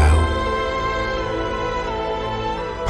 ้ว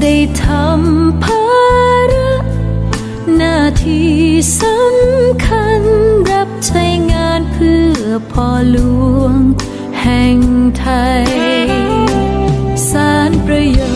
ได้ทำภาระหน้าที่สำคัญรับใช้งานเพื่อพ่อหลวงแห่งไทย สารประโยชน์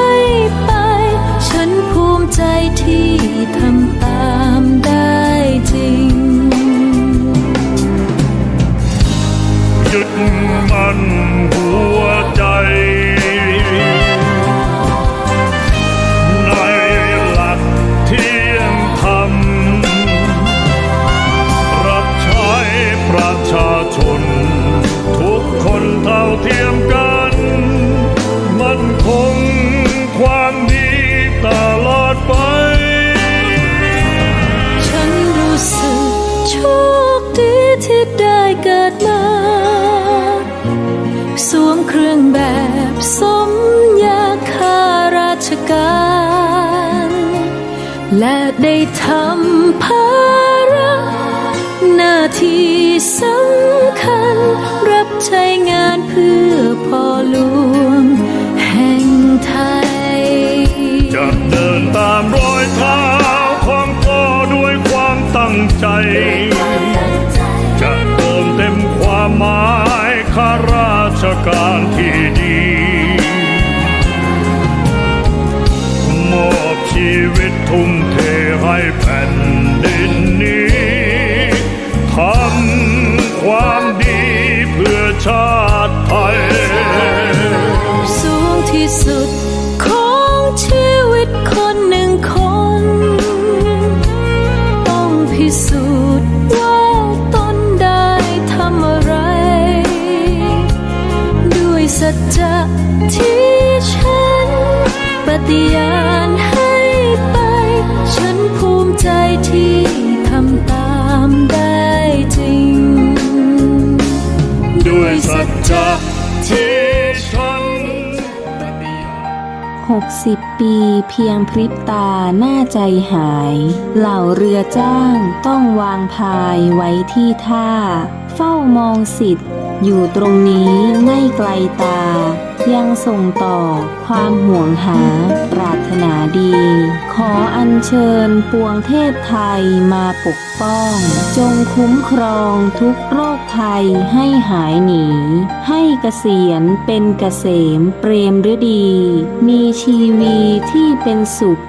ที่ได้เกิดมาสวมเครื่องแบบสมยาคาราชการ และได้ทำภาระหน้าที่สำคัญ รับใช้งานเพื่อพ่อหลวง ข้าราชการที่ดีมอบชีวิตทุ่มเทให้แผ่นดินนี้ทำความดีเพื่อชาติไทย สูงที่สุด สัจจะที่ฉัน ปฏิญาณให้ไป ฉันภูมิใจที่ทำตามได้จริง ด้วยสัจจะที่ฉันปฏิญาณ60 ปีเพียงพริบตาหน้าใจหาย เหล่าเรือจ้างต้องวางพายไว้ที่ท่า เฝ้ามองสิทธิ์ อยู่ตรงนี้ไม่ไกลตา ยังส่งต่อความห่วงหาปรารถนาดี ขออัญเชิญปวงเทพไทยมาปกป้อง จงคุ้มครองทุกโรคภัยให้หายหนี ให้เกษียณเป็นเกษมเปรมฤดี มีชีวีที่เป็นสุข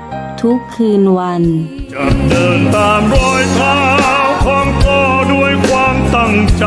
ทุกคืนวันจะเดินตามรอยเท้าของพ่อด้วยความตั้งใจ